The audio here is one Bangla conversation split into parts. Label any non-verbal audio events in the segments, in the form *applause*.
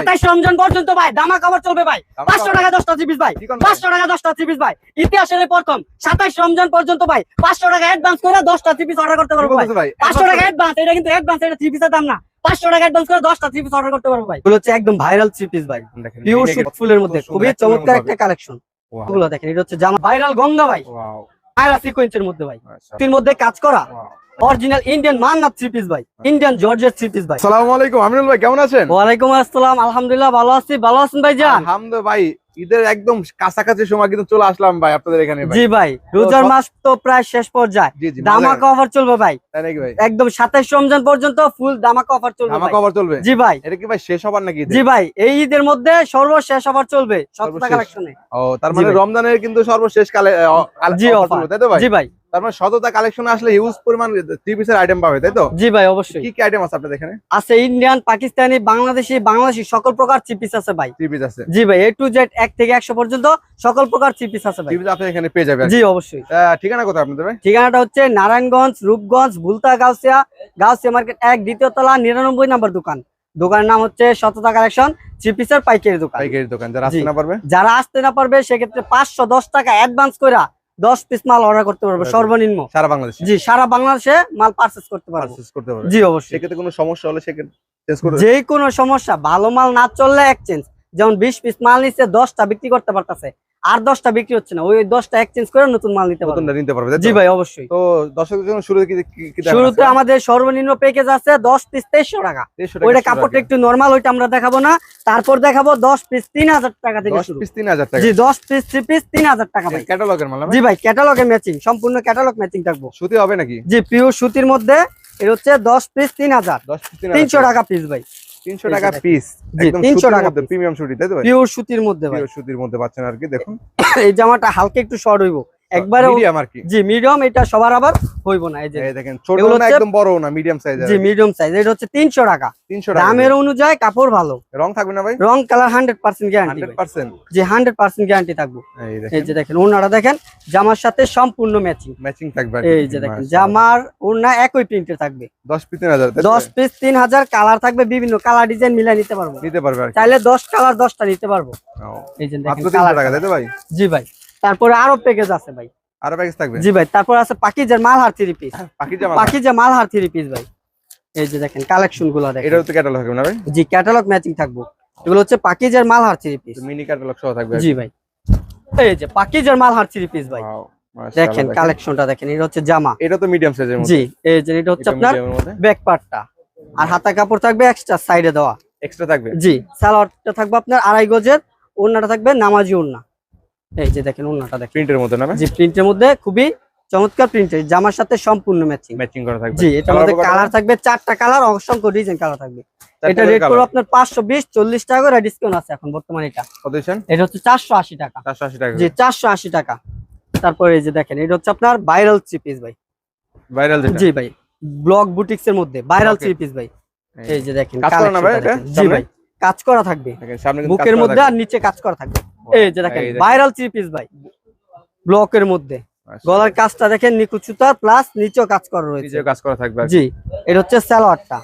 সাতাইশ রমজান পর্যন্ত ভাই দামা কভার চলবে ভাই। পাঁচশো টাকা দশটা চিপিস ভাই? পাঁচশো টাকা দশটা চিপিস ভাই। ইতিহাসের প্রথম সাতাইশ রমজান পর্যন্ত ভাই। পাঁচশো টাকা অ্যাডভান্স করে দশটা চিপিস অর্ডার করতে পারব ভাই। পাঁচশো টাকা অ্যাডভান্স এটা কিন্তু অ্যাডভান্স এটা থ্রি পিসের দাম না। পাঁচশো টাকা অ্যাডভান্স করে দশটা থ্রি পিস অর্ডার করতে পারব ভাই। এগুলো হচ্ছে একদম ভাইরাল থ্রি পিস ভাই পিওর ফুলের মধ্যে খুবই একটা চমৎকার একটা কালেকশন দেখেন এটা হচ্ছে জামা ভাইরাল গঙ্গা ভাই। সিকোয়েন্সের মধ্যে ভাই। মাশাআল্লাহ, থ্রির মধ্যে কাজ করা. Original Indian Mannat three piece ভাই ইন্ডিয়ান জর্জের থ্রি পিস ভাই আসসালামু আলাইকুম আমিনুল ভাই কেমন আছেন? ওয়ালাইকুম আসসালাম আলহামদুলিল্লাহ ভালো আছি। ভালো আছেন ভাই জান আলহামদুলিল্লাহ ভাই ঈদের একদম কাছাকাছি সময় কিন্তু চলে আসলাম ভাই আপনাদের এখানে জি ভাই রোজার মাস তো প্রায় শেষ পর্যায়ে। দামাকা অফার চলবে ভাই। ভাই? একদম সাতাইশ রমজান পর্যন্ত ফুল দামাকা অফার চলবে ভাই। কভার চলবে? জি ভাই। এটা কি ভাই শেষ হবার নাকি জি ভাই এই ঈদের মধ্যে সর্বশেষ অফার চলবে সপ্তাহ সর্বশেষ। কালেকশনে ও তার মানে রমজানের কিন্তু সর্বশেষ কালে জি অফার তাই তো ভাই? জি ভাই। তার মানে শততা কালেকশন আসলে হিউজ পরিমাণ থ্রি পিসের আইটেম পাবে তাই তো? জি ভাই অবশ্যই। কি কি আইটেম আছে আপনাদের এখানে? আছে ইন্ডিয়ান পাকিস্তানি বাংলাদেশি বাংলাদেশি সকল প্রকার চিপিস আছে ভাই। থ্রি পিস আছে। জি ভাই এ টু জেড থেকে একশো পর্যন্ত সকল প্রকার চিপিস আছে ভাই। থ্রি পিস আপনাদের এখানে পেয়ে যাবে জি অবশ্যই। ঠিকানা কোথায় আপনাদের ভাই? ঠিকানাটা হচ্ছে নারায়ণগঞ্জ রূপগঞ্জ ভুলতা গাউসিয়া গাউসিয়া মার্কেট এক দ্বিতীয় তলা নিরানব্বই নাম্বার দোকান। দোকানের নাম হচ্ছে শততা কালেকশন চিপিসের পাইকারি দোকান। পাইকারি দোকান যারা আসতে না পারবে? যারা আসতে না পারবে সেক্ষেত্রে পাঁচশো দশ টাকা অ্যাডভান্স করে দশ পিস মাল অর্ডার করতে পারব সর্বনিম্ন। সারা বাংলাদেশ? জি সারা বাংলাদেশে মাল পারচেস করতে পারব। করতে পারবে। জি অবশ্যই। সেক্ষেত্রে কোনো সমস্যা হলে সেক্ষেত্রে যে কোনো সমস্যা ভালো মাল না চললে এক্সচেঞ্জ যেমন বিশ পিস মাল নিচ্ছে দশটা বিক্রি করতে পারতেছে। আর দশটা বিক্রি হচ্ছে না ওই দশটা এক্সচেঞ্জ করে নতুন মাল নিতে পারবে। নিতে পারবে জি ভাই অবশ্যই। তো দর্শকদের জন্য শুরুতে আমাদের সর্বনিম্ন প্যাকেজ আছে দশ পিস তেইশশো টাকা। ওইটা কাপড়টা একটু নর্মাল ওইটা আমরা দেখাবো না। তারপর দেখাবো দশ পিস তিন হাজার টাকা থেকে 10 শুরু। পিস 3000 টাকা। জি দশ পিস থ্রি পিস তিন হাজার টাকা ভাই। ক্যাটালগের মাল জি ভাই ক্যাটালগের ম্যাচিং সম্পূর্ণ ক্যাটালগ ম্যাচিং থাকব। সুতি হবে নাকি? জি পিওর সুতির মধ্যে এর হচ্ছে দশ পিস তিন হাজার। 10 পিস তিনশো টাকা। পিস ভাই। 300 টাকা পিস তিনশো একদম 300 সুতির টাকা প্রিমিয়াম সুতি তাই তো ভাই? পিওর সুতির মধ্যে ভাই। পিওর সুতির মধ্যে পাচ্ছেন আর কি দেখুন। *coughs* এই জামাটা হালকা একটু শর্ট হইব। একবারে মিডিয়াম আর কি? জি মিডিয়াম এটা সবার আবার হইব না এই যে এই দেখেন ছোট না একদম বড় না মিডিয়াম সাইজের জি মিডিয়াম সাইজ এটা হচ্ছে তিনশো টাকা। 300 টাকা দামের অনুযায়ী কাপড় ভালো। রং থাকবে না ভাই? রং কালার হান্ড্রেড পার্সেন্ট গ্যারান্টি 100% জি হান্ড্রেড পার্সেন্ট গ্যারান্টি থাকব। এই এই যে দেখেন জামার সাথে সম্পূর্ণ ম্যাচিং ম্যাচিং থাকবে এই যে দেখেন জামার ওড়না একই প্রিন্টে থাকবে। 10 পিস 3000 তাই তো? দশ পিস তিন হাজার কালার থাকবে বিভিন্ন কালার ডিজাইন মিলাই নিতে পারব। নিতে পারবে চাইলে দশ কালার দশটা নিতে পারব। এই যে দেখেন কালার টাকা তাই ভাই? জি ভাই। তারপরে আরও প্যাকেজ আছে ভাই। আরও প্যাকেজ থাকবে? জি ভাই তারপর আছে পাকিজার Malhar three piece Pakiza Malhar. Three piece ভাই। এই যে দেখেন কালেকশনগুলো দেখেন। এটাও তো ক্যাটালগ থাকবে না ভাই? জি ক্যাটালগ ম্যাচিং থাকব। এগুলো হচ্ছে পাকিজার Malhar three piece mini catalogue সহ থাকবে। জি ভাই। এই যে পাকিজার মালহার থ্রি পিস ভাই। দেখেন কালেকশনটা দেখেন এটা হচ্ছে জামা। এটা তো মিডিয়াম সাইজের মধ্যে। জি এই যে এটা হচ্ছে আপনার ব্যাক পার্টটা আর হাতা কাপড় থাকবে এক্সট্রা সাইডে দেওয়া। এক্সট্রা থাকবে? জি সালোয়ারটা থাকবে আপনার আড়াই গজের ওড়নাটা থাকবে নামাজি ওড়না। এই যে দেখেন ওড়নাটা দেখেন। প্রিন্টের মধ্যে না জি প্রিন্টের মধ্যে খুবই চমৎকার প্রিন্টের জামার সাথে সম্পূর্ণ ম্যাচিং ম্যাচিং করা থাকবে। জি এটার মধ্যে কালার থাকবে চারটা কালার অসংখ্য ডিজাইন কালার থাকবে। এটা রেট। করব আপনার পাঁচশো বিশ চল্লিশ টাকা করে ডিসকাউন্ট আছে এখন বর্তমানে এটা। এটা হচ্ছে চারশো আশি টাকা। 480 টাকা জি চারশো আশি টাকা। তারপরে এই যে দেখেন এটা হচ্ছে আপনার ভাইরাল থ্রি পিস ভাই। ভাইরাল যেটা? জি ভাই ব্লক বুটিক্স এর মধ্যে ভাইরাল. থ্রি পিস ভাই। এই যে দেখেন কাজ করা না ভাই এটা? জি ভাই। কাজ করা থাকবে। বুকের মধ্যে আর নিচে কাজ করা থাকবে। এই যে দেখেন ভাইরাল থ্রি পিস ভাই ব্লকের মধ্যে। গলার কাজটা দেখেন সুতার প্লাস নিচেও কাজ করা রয়েছে। কাজ করা থাকবে জি এটা হচ্ছে সালোয়ারটা।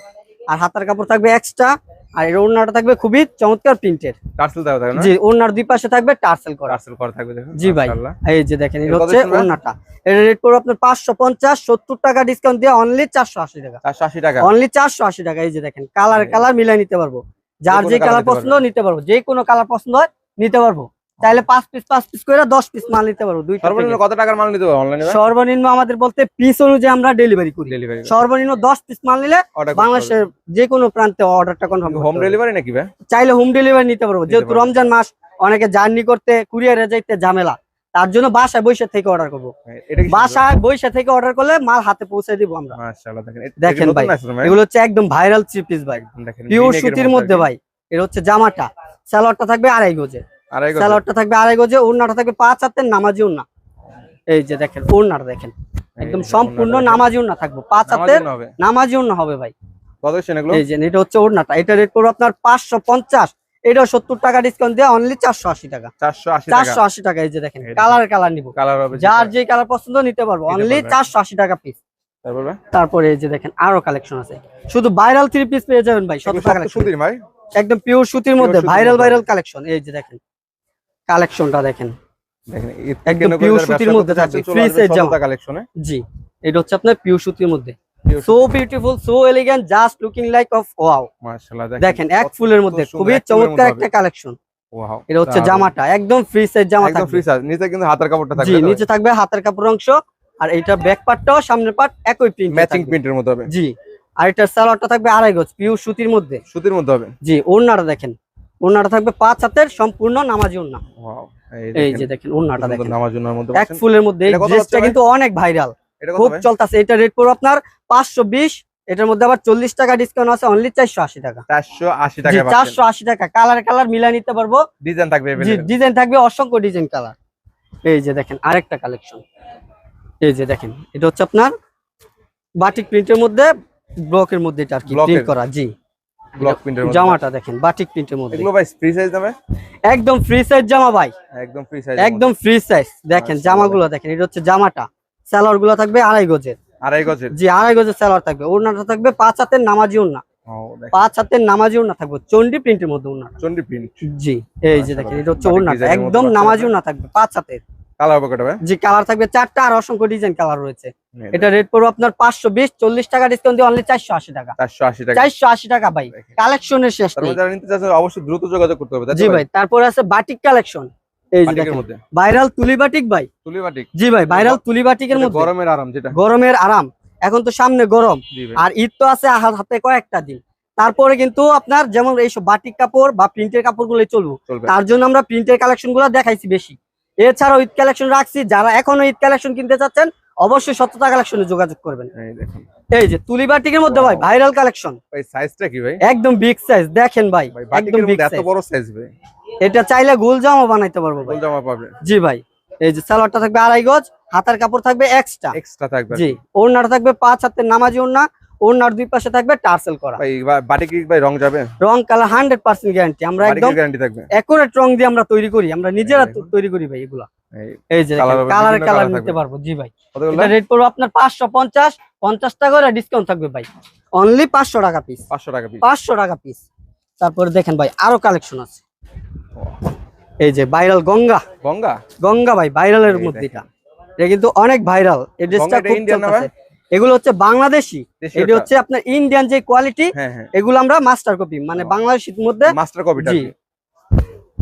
আর হাতার কাপড় থাকবে এক্সট্রা আর এর ওড়নাটা থাকবে খুবই চমৎকার প্রিন্টের। টার্সেল দেওয়া থাকবে জি ওড়নার দুই পাশে থাকবে টার্সেল করা। টার্সেল করা থাকবে দেখুন জি ভাই এই যে দেখেন এটা হচ্ছে? ওড়নাটা। এর রেট পড়বে আপনার পাঁচশো পঞ্চাশ সত্তর টাকা ডিসকাউন্ট দিয়ে অনলি চারশো আশি টাকা। 480 টাকা। অনলি চারশো আশি টাকা এই যে দেখেন কালার কালার মিলাই নিতে পারব। যার যে কালার পছন্দ নিতে পারব। যে কোনো কালার পছন্দ হয় নিতে পারব। চাইলে পাঁচ পিস পাঁচ পিস করে দশ পিস মাল নিতে পারব দুইটা সর্বনিম্ন কত টাকার মাল নিতে অনলাইনে সর্বনিম্ন আমাদের বলতে পিস অনুযায়ী আমরা ডেলিভারি করি। ডেলিভারি সর্বনিম্ন দশ পিস মাল নিলে বাংলাদেশের যে কোনো প্রান্তে অর্ডারটা কনফার্ম হোম ডেলিভারি নাকি ভাই? চাইলে হোম ডেলিভারি নিতে পারব। যেহেতু রমজান মাস অনেকে জার্নি করতে কুরিয়ারে যাইতে ঝামেলা। তার জন্য বাসায় বৈশা থেকে অর্ডার করব। বাসায় বৈশা থেকে অর্ডার করলে মাল হাতে পৌঁছে দিব আমরা। দেখেন এটা- এটা ভাই? এগুলো হচ্ছে একদম ভাইরাল থ্রি পিস ভাই। পিওর সুতির মধ্যে ভাই এর হচ্ছে জামাটা। স্যালোয়ারটা থাকবে আড়াই গজে। স্যালোয়ারটা থাকবে আড়াই গজে ওড়নাটা থাকবে পাঁচ হাতের নামাজি ওড়না। এই যে দেখেন ওড়নাটা দেখেন। একদম সম্পূর্ণ নামাজি ওড়না থাকবে। পাঁচ। হাতের। নামাজি ওড়না হবে ভাই। এই যে এটা হচ্ছে ওড়নাটা। এটা রেট করব আপনার পাঁচশো পঞ্চাশ। এটা সত্তর টাকা ডিসকাউন্ট দিয়ে অনলি চারশো আশি টাকা। 480 টাকা। চারশো আশি টাকা এই যে দেখেন কালার কালার নিবো। কালার হবে যার যে কালার পছন্দ নিতে পারব অনলি চারশো আশি টাকা পিস তারপরে এই যে দেখেন আরও কালেকশন আছে। শুধু ভাইরাল থ্রি পিস পেয়ে যাবেন ভাই এগুলো টাকা সুতির ভাই। একদম পিওর সুতির মধ্যে ভাইরাল ভাইরাল কালেকশন এই যে দেখেন কালেকশনটা দেখেন। একদম যারা সুতির মধ্যে থাকবে, চলে free জামা। কালেকশনে জি এটা হচ্ছে আপনার পিওর সুতির মধ্যে। So beautiful so elegant just looking like of wow মাশাআল্লাহ দেখেন এক ফুলের মধ্যে খুবই চমৎকার একটা কালেকশন ওয়াও এটা হচ্ছে জামাটা একদম ফ্রি সাইজ জামা একদম ফ্রি সাইজ নিচে কিন্তু হাতের কাপড়টা জি থাকবে। নিচে থাকবে হাতের কাপড় অংশ আর এইটা ব্যাক পার্টটাও সামনের পার্ট একই প্রিন্ট ম্যাচিং প্রিন্টের মধ্যে হবে। জি আর এটার সালোয়ারটা থাকবে আড়াই গজ পিওর সুতির মধ্যে। সুতির মধ্যে হবে। জি ওড়নাটা দেখেন ওড়নাটা থাকবে পাঁচ হাতের সম্পূর্ণ নামাজি ওড়না। ওয়াও এই যে দেখেন ওড়নাটা দেখেন। নামাজ জন্য মধ্যে এক ফুলের মধ্যে এই এটা ড্রেসটা কিন্তু অনেক ভাইরাল এটা খুব চলতেছে এটা রেট পড়বে আপনার পাঁচশো বিশ এটার মধ্যে আবার চল্লিশ টাকা ডিসকাউন্ট আছে অনলি চারশো আশি টাকা। চারশো আশি টাকা চারশো আশি টাকা কালার কালার মিলাই নিতে পারব। ডিজাইন থাকবে ডিজাইন থাকবে অসংখ্য ডিজাইন কালার এই যে দেখেন আরেকটা কালেকশন এই যে দেখেন এটা হচ্ছে আপনার বাটিক প্রিন্টের মধ্যে ব্লকের মধ্যে এটা আর কি প্রিন্ট করা জি। ব্লক প্রিন্টের মধ্যে। জামাটা দেখেন বাটিক প্রিন্টের মধ্যে। এগুলো ভাই ফ্রি সাইজ দামে একদম ফ্রি সাইজ জামা ভাই। একদম ফ্রি সাইজ একদম ফ্রি সাইজ দেখেন জামাগুলো দেখেন এটা হচ্ছে জামাটা। সালোয়ারগুলো থাকবে আড়াই গজের। আড়াই গজের? জি আড়াই গজের সালোয়ার থাকবে। ওড়নাটা থাকবে পাঁচ হাতের নামাজি ওড়না। পাঁচ হাতের নামাজি ওড়না থাকবে চন্ডি প্রিন্টের মধ্যে ওড়নাটা চন্ডি প্রিন্ট। জি এই যে দেখেন এটা হচ্ছে ওড়নাটা একদম নামাজি। ওড়না থাকবে পাঁচ হাতের। কালার পকেট হবে জি কালার থাকবে চারটা আর অসংখ্য ডিজাইন কালার রয়েছে। এটা রেট পড়বে আপনার পাঁচশো বিশ চল্লিশ টাকা ডিসকাউন্ট দিয়ে অনলি চারশো আশি টাকা। 480 টাকা। চারশো আশি টাকা ভাই। কালেকশনের শেষ অবশ্যই দ্রুত যোগাযোগ করতে হবে জি ভাই? তারপরে আছে বাটিক কালেকশন এই যে দেখেন। ভাইরাল তুলি ভাই? তুলি জি ভাই ভাইরাল তুলি মধ্যে। গরমের আরাম যেটা। গরমের আরাম। এখন তো সামনে গরম। আর ঈদ তো আছে হাতে কয়েকটা দিন। তারপরে কিন্তু আপনার যেমন এইসব বাটিক কাপড় বা প্রিন্টের কাপড়গুলো চলবো। তার জন্য আমরা প্রিন্টের কালেকশনগুলো দেখাইছি বেশি। এছাড়াও ঈদ কালেকশন রাখছি। যারা এখনও ঈদ কালেকশন কিনতে চাচ্ছেন অবশ্যই সত্যতা কালেকশনে যোগাযোগ করবেন। এই যে তুলি বাটিকের মধ্যে ভাই ভাইরাল কালেকশন ভাই সাইজটা কি ভাই? একদম বিগ সাইজ দেখেন ভাই একদম বিগ মধ্যে এত বড় সাইজ ভাই। এটা চাইলে গোল জামা বানাইতে পারব ভাই। গোল জামা পাবে। জি ভাই এই যে সালোয়ারটা থাকবে আড়াই গজ হাতার কাপড় থাকবে এক্সট্রা এক্সট্রা থাকবে জি ওড়নাটা থাকবে পাঁচ হাতের নামাজি ওড়না ওড়নার দুই পাশে থাকবে টার্সেল করা। ভাই বাটিক ভাই রং যাবে? রং কালার হান্ড্রেড পার্সেন্ট গ্যারান্টি আমরা একদম গ্যারান্টি থাকবে। একুরেট রং দিয়ে আমরা তৈরি করি আমরা নিজেরা দেখুন। তৈরি করি ভাই এগুলা। এই যে কালার কালার নিতে পারব জি ভাই। এটা রেট পড়বে আপনার পাঁচশো পঞ্চাশ পঞ্চাশ টাকা করে ডিসকাউন্ট থাকবে ভাই। অনলি পাঁচশো টাকা পিস 500 টাকা পিস পাঁচশো টাকা পিস তারপরে দেখেন ভাই আরও কালেকশন আছে। এই যে ভাইরাল গঙ্গা। গঙ্গা? গঙ্গা ভাই ভাইরালের মধ্যে এটা। এটা কিন্তু অনেক ভাইরাল এই ড্রেসটা খুব চলতেছে। এগুলো হচ্ছে বাংলাদেশি। এটা হচ্ছে আপনার ইন্ডিয়ান যে কোয়ালিটি হ্যাঁ হ্যাঁ। এগুলো আমরা মাস্টার কপি মানে। বাংলাদেশের মধ্যে মাস্টার কপিটা জি।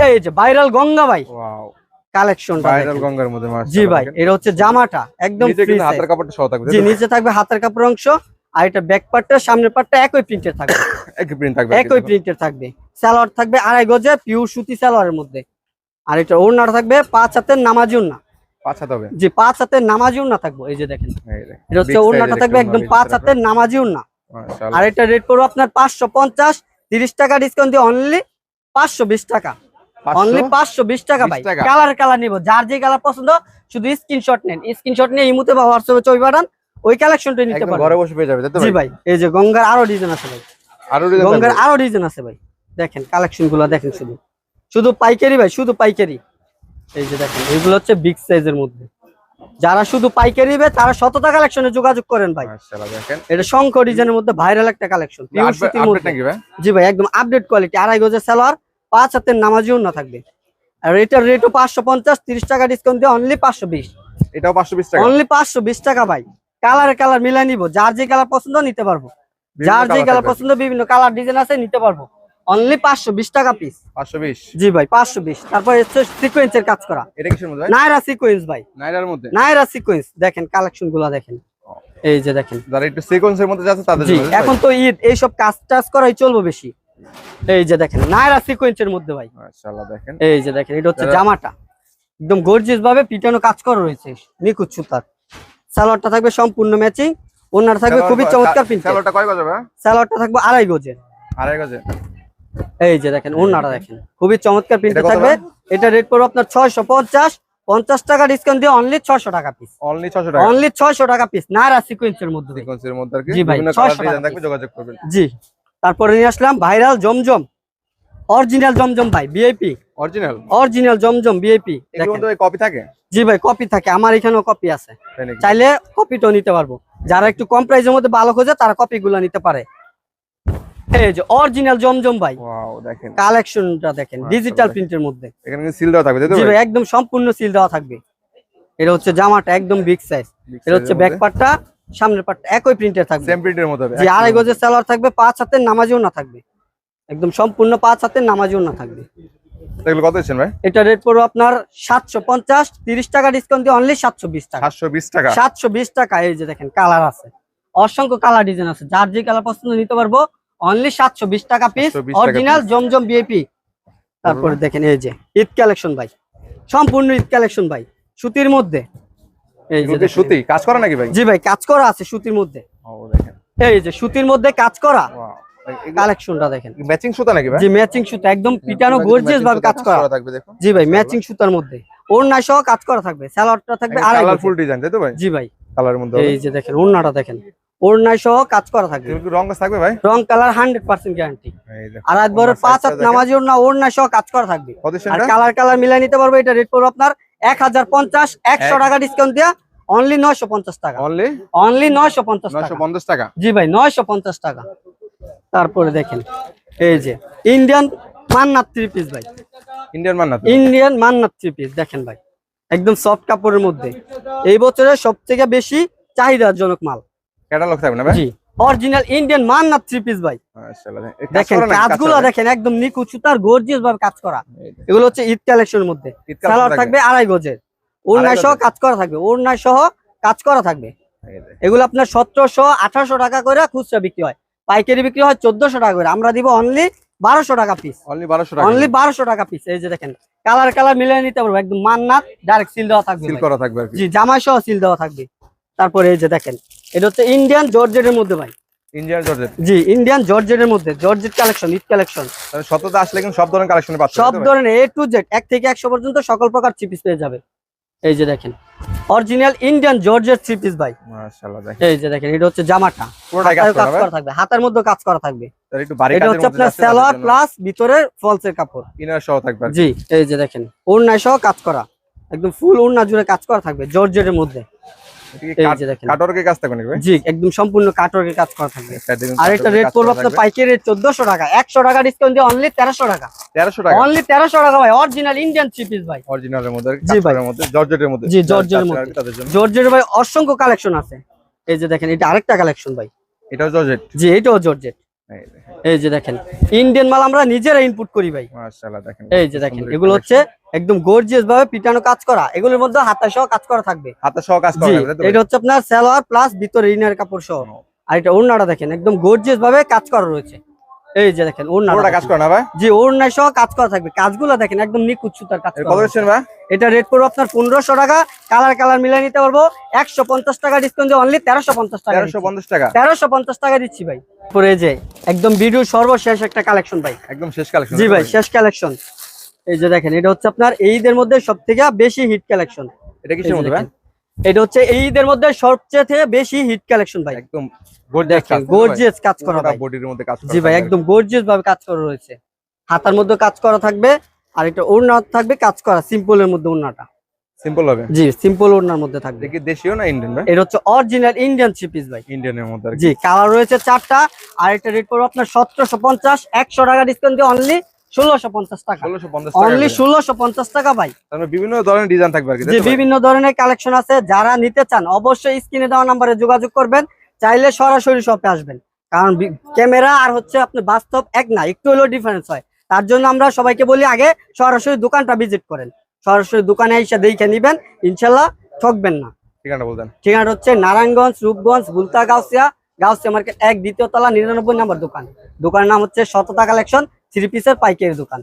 এই যে ভাইরাল গঙ্গা ভাই। ওয়াও কালেকশনটা ভাইরাল গঙ্গার মধ্যে জি ভাই এটা হচ্ছে জামাটা একদম নিচে। হাতের কাপড়টা সহ থাকবে জি নিচে থাকবে হাতের কাপড় অংশ আর এটা ব্যাক পার্টটা সামনের পার্টটা একই প্রিন্টের থাকবে। *coughs* একই প্রিন্ট থাকবে একই প্রিন্টের থাকবে। সালোয়ার থাকবে আড়াই গজে পিওর সুতি সালোয়ারের মধ্যে। আর এটা ওড়নাটা থাকবে পাঁচ হাতের নামাজি ওড়না। পাঁচ হাত হবে। জি পাঁচ হাতের নামাজি ওড়না থাকবে এই যে দেখেন। এটা হচ্ছে ওড়নাটা থাকবে একদম পাঁচ হাতের নামাজি ওড়না। আর এটা রেট পড়বে আপনার পাঁচশো পঞ্চাশ তিরিশ টাকা ডিসকাউন্ট দিয়ে অনলি পাঁচশো বিশ টাকা। অনলি 500 পাঁচশো বিশ টাকা ভাই। কালার কালার নিব। যার যে কালার পছন্দ শুধু স্ক্রিনশট নেন। স্ক্রিনশট নিয়ে ইমুতে বা হোয়াটসঅ্যাপে পাঠান ওই কালেকশনটাই নিতে পারবেন। ঘরে বসে পেয়ে যাবে জি ভাই এই যে গঙ্গার আরও ডিজাইন আছে ভাই। আরও design গঙ্গার আরও ডিজাইন আছে ভাই। দেখেন দেখেন শুধু। শুধু পাইকারি ভাই শুধু পাইকারি। এই যে দেখেন এগুলো হচ্ছে বিগ সাইজের মধ্যে। যারা শুধু পাইকারি নেবে তারা শতটা কালেকশনে যোগাযোগ করেন ভাই। এটা শঙ্খ ডিজাইনের মধ্যে ভাইরাল একটা কালেকশন জি ভাই একদম আপডেট কোয়ালিটি আড়াই গজের সালোয়ার পাঁচ হাতের নামাজিও না থাকবে। আর এটার রেটও পাঁচশো পঞ্চাশ তিরিশ টাকা ডিসকাউন্ট দিয়ে অনলি পাঁচশো বিশ। এটাও 520 টাকা? অনলি পাঁচশো বিশ টাকা ভাই। কালারে কালার মিলাই নিবো। যার যে কালার পছন্দ নিতে পারব। যার যে কালার পছন্দ বিভিন্ন কালার ডিজাইন আছে নিতে পারব। অনলি পাঁচশো বিশ টাকা পিস 520 জি ভাই পাঁচশো বিশ। তারপর সিকোয়েন্সের কাজ করা। এটা কিসের মধ্যে নাইরা সিকোয়েন্স ভাই। নাইরার মধ্যে? নাইরা সিকোয়েন্স দেখেন কালেকশনগুলা দেখেন। এই যে দেখেন। যারা একটু সিকোয়েন্সের মধ্যে যাচ্ছে তাদের? এখন তো ঈদ এইসব কাজ টাজ করাই চলবে বেশি। এই যে দেখেন নাইরা সিকোয়েন্সের মধ্যে ভাই। মাশাআল্লাহ দেখেন। এই যে দেখেন এটা হচ্ছে জামাটা। একদম গর্জিয়াস ভাবে পিটানো কাজ করা রয়েছে নিখুঁত সুতার। সালোয়ারটা থাকবে সম্পূর্ণ ম্যাচিং ওনার থাকবে খুবই চমৎকার প্রিন্ট সালোয়ারটা কয় গজ হবে সালোয়ারটা থাকবে আড়াই গজের। আড়াই গজে এই যে দেখেন ওনাটা দেখেন খুবই চমৎকার প্রিন্ট থাকবে। এটা রেট পড়বে আপনার ছয়শো পঞ্চাশ পঞ্চাশ টাকা ডিসকাউন্ট দিয়ে অনলি ছয়শো টাকা পিস অনলি 600 টাকা। অনলি ছয়শো টাকা পিস নাইরা সিকোয়েন্সের মধ্যে। সিকোয়েন্সের মধ্যে আর কি। বিভিন্ন কালার ডিজাইন থাকবে যোগাযোগ করবেন। জি। তারপরে নিয়ে আসলাম ভাইরাল জমজম। অরিজিনাল জমজম ভাই VIP original? Original Zamzam VIP copy থাকে? জি ভাই কপি থাকে। আমার এখানেও কপি আছে? চাইলে কপিটাও নিতে পারব। যারা একটু কম প্রাইসের মধ্যে ভালো খোঁজে তারা কপি গুলো নিতে পারে। এই যে অরিজিনাল জমজম ভাই। ওয়াও দেখেন। কালেকশনটা দেখেন ডিজিটাল প্রিন্টের মধ্যে। এখানে সিল দেওয়া থাকবে জি ভাই? একদম সম্পূর্ণ সিল দেওয়া থাকবে। এটা হচ্ছে জামাটা একদম বিগ সাইজ এটা হচ্ছে ব্যাক পার্টটা সামনের পার্টটা একই প্রিন্টের থাকবে। সেম প্রিন্টের মতো হবে যে আড়াই গজের সালোয়ার থাকবে পাঁচ হাতের নামাজিও না থাকবে। একদম সম্পূর্ণ পাঁচ হাতের নামাজিও না থাকবে। এগুলো কত দিচ্ছেন ভাই? এটা রেট পড়বে আপনার সাতশো পঞ্চাশ তিরিশ টাকা ডিসকাউন্ট দিয়ে অনলি সাতশো বিশ টাকা। সাতশো বিশ টাকা। সাতশো বিশ টাকা এই যে দেখেন কালার আছে। অসংখ্য কালার ডিজাইন আছে। যার যে কালার পছন্দ নিতে পারব অনলি সাতশো বিশ টাকা পিস 720 অরিজিনাল। জমজম বিএপি তারপরে দেখেন এই যে ঈদ কালেকশন ভাই। সম্পূর্ণ ঈদ কালেকশন ভাই। সুতির মধ্যে এই যে এগুলো কি দেখেন। সুতি? কাজ করে নাকি ভাই? জি ভাই কাজ করা আছে সুতির মধ্যে। ও দেখেন। এই যে সুতির মধ্যে কাজ করা। কালেকশনটা দেখেন। ম্যাচিং সুতা নাকি ভাই? জি ম্যাচিং সুতা একদম পিটানো গর্জিয়াস ভাবে কাজ করা। থাকবে দেখুন। জি ভাই ম্যাচিং সুতার মধ্যে। ওড়না সহ কাজ করা থাকবে থাকবে কালারফুল ডিজাইন তাই তো ভাই? জি ভাই। কালারের মধ্যে এই যে দেখেন ওড়নাটা দেখেন। ওড়না সহ কাজ করা থাকবে। রং থাকবে ভাই? রং কালার হান্ড্রেড পার্সেন্ট গ্যারান্টি আর একবারে পাঁচ হাত। নামাজি ওড়না ওড়না সহ কাজ করা থাকবে। আর কালার কালার মিলাই নিতে পারবে এটা রেট পড়বে আপনার এক হাজার পঞ্চাশ একশো টাকা ডিসকাউন্ট দিয়া অনলি নয়শো পঞ্চাশ টাকা। অনলি অনলি নয়শো পঞ্চাশ টাকা। 950 টাকা? জি ভাই নয়শো পঞ্চাশ টাকা। তারপরে দেখেন এই যে ইন্ডিয়ান মান্নাত থ্রি পিস ভাই। ইন্ডিয়ান মান ইন্ডিয়ান মান্নাত থ্রি পিস দেখেন ভাই। একদম সফট কাপড়ের মধ্যে। এই বছরের সব থেকে বেশি চাহিদাজনক মাল। ক্যাটালগ থাকবে না ভাই? জি। Original Indian Mannat three piece ভাই। দেখেন কাজ কাজগুলো দেখেন একদম নিখুঁত সুতার গর্জিয়াস ভাবে কাজ করা। এগুলো হচ্ছে ঈদ কালেকশনের মধ্যে। সালোয়ার থাকবে। আড়াই গজের। ওড়নায় সহ কাজ করা থাকবে। ওড়নায় সহ কাজ করা থাকবে। এগুলো আপনার সতেরোশো আঠারোশো টাকা করে খুচরা বিক্রি হয়। পাইকারি বিক্রি হয় চোদ্দশো টাকা করে। আমরা দিব অনলি বারোশো টাকা পিস অনলি 1200 টাকা। অনলি বারোশো টাকা পিস এই যে দেখেন কালার কালার মিলিয়ে নিতে পারব। একদম মান্নাত ডাইরেক্ট সিল দেওয়া থাকবে সিল করা থাকবে জি জামাই সহ সিল দেওয়া থাকবে। তারপরে এই যে দেখেন এটা হচ্ছে ইন্ডিয়ান জর্জেটের মধ্যে ভাই। ইন্ডিয়ান জর্জেট জি ইন্ডিয়ান জর্জেটের মধ্যে জর্জেট কালেকশন ঈদ কালেকশন তাহলে আসলে কিন্তু সব ধরনের কালেকশন পাচ্ছেন সব? ধরনের এ টু জেড এক থেকে একশো পর্যন্ত সকল প্রকার থ্রি পিস পেয়ে যাবে। এই যে দেখেন original Indian georgette three piece ভাই। মাশাআল্লাহ দেখেন। এই যে দেখেন এটা হচ্ছে জামাটা। পুরোটাই কাজ করা থাকবে হাতার মধ্যে কাজ করা থাকবে। একটু বাড়ি এটা হচ্ছে আপনার সালোয়ার প্লাস ভিতরে ফলসের কাপড়। ইনার সহ থাকবে জি এই যে দেখেন ওড়নায় সহ কাজ করা। একদম ফুল ওড়না জুড়ে কাজ করা থাকবে জর্জেটের মধ্যে। এটা কি এই কাট- যে দেখেন। কাটওয়ার্কের কাজ থাকবে জি একদম সম্পূর্ণ কাটওয়ার্কের কাজ করা থাকবে। আর এটা রেট পড়বে আপনার পাইকারি রেট চোদ্দশো টাকা। একশো টাকা ডিসকাউন্ট দিয়ে অনলি টাকা। 1300 টাকা? অনলি টাকা ভাই। অরিজিনাল ইন্ডিয়ান থ্রি পিস ভাই। অরিজিনালের মধ্যে কাটওয়ার্কের মধ্যে জর্জেটের মধ্যে। জি, জর্জেটের ভাই অসংখ্য কালেকশন আছে। এই যে দেখেন এটা আরেকটা কালেকশন ভাই। এটাও জর্জেট? জি এটাও জর্জেট। এই যে দেখেন ইন্ডিয়ান মাল আমরা নিজেরা ইনপুট করি ভাই। এই যে দেখেন এগুলো হচ্ছে একদম গর্জিয়াস ভাবে পিটানো কাজ করা। এগুলোর মধ্যে হাতা সহ কাজ করা থাকবে। হাতে সহ কাজ করা? এটা হচ্ছে আপনার সালোয়ার প্লাস ভিতরে ইনার কাপড় সহ। আর এটা ওড়নাটা দেখেন একদম গর্জিয়াস ভাবে কাজ করা রয়েছে। এই যে দেখেন ওড়নাটা কাজ করা না ভাই? জি ওড়নায় সহ কাজ করা থাকবে। কাজগুলো দেখেন একদম নিখুঁত সুতার কাজ করা কত। ভাই? এটা রেট পড়বে আপনার পনেরোশো টাকা। কালার কালার মিলিয়ে নিতে পারব। একশো পঞ্চাশ টাকা ডিসকাউন্ট দিয়ে অনলি তেরোশো পঞ্চাশ টাকা তেরোশো পঞ্চাশ টাকা। তেরোশো পঞ্চাশ টাকা দিচ্ছি ভাই। পরে যে একদম ভিডিও সর্বশেষ একটা কালেকশন ভাই। একদম শেষ কালেকশন জি ভাই শেষ। কালেকশন এই যে দেখেন এটা হচ্ছে আপনার এই ঈদের মধ্যে সব থেকে বেশি হিট কালেকশন এটা কিসের মধ্যে ভাই? এটা হচ্ছে এই ঈদের মধ্যে সবচেয়ে থেকে বেশি হিট কালেকশন ভাই। একদম গর্জিয়াস কাজ করা ভাই। বডির মধ্যে কাজ জি ভাই একদম গর্জিয়াস ভাবে কাজ করা রয়েছে। হাতার মধ্যে কাজ করা থাকবে। আর এটা ওড়না থাকবে কাজ করা সিম্পলের মধ্যে ওড়নাটা। সিম্পল হবে? জি সিম্পল ওড়নার মধ্যে থাকবে। দেখি দেশীয় না ইন্ডিয়ান ভাই? এটা হচ্ছে অরিজিনাল ইন্ডিয়ান থ্রি পিস ভাই। ইন্ডিয়ানের মধ্যে জি কালার রয়েছে চারটা আর এটা রেট পড়বে আপনার সতেরোশো পঞ্চাশ একশো টাকা ডিসকাউন্ট দিয়ে অনলি ষোলোশো পঞ্চাশ টাকা। 1650 টাকা অনলি করে। ষোলোশো পঞ্চাশ টাকা ভাই। মানে বিভিন্ন ধরনের ডিজাইন থাকবে আর কি ভাই? বিভিন্ন ধরনের কালেকশন আছে। যারা নিতে চান অবশ্যই স্ক্রিনে দেওয়া নাম্বারে যোগাযোগ করবেন। চাইলে সরাসরি শপে আসবেন। কারণ ক্যামেরা আর হচ্ছে আপনি বাস্তব এক না একটু হলেও ডিফারেন্স হয়। তার জন্য আমরা সবাইকে বলি আগে সরাসরি দোকানটা ভিজিট করেন। সরাসরি দোকানে এসে দেখে নিবেন ইনশাল্লাহ ঠকবেন না। ঠিকানা বলতেন। ঠিকানা হচ্ছে নারায়ণগঞ্জ রূপগঞ্জ বুলতা গাউসিয়া। গাউসিয়া মার্কেট এক দ্বিতীয় তলা নিরানব্বই নম্বর দোকান। দোকানের নাম হচ্ছে শততা কালেকশন থ্রি পিসের পাইকারি দোকান।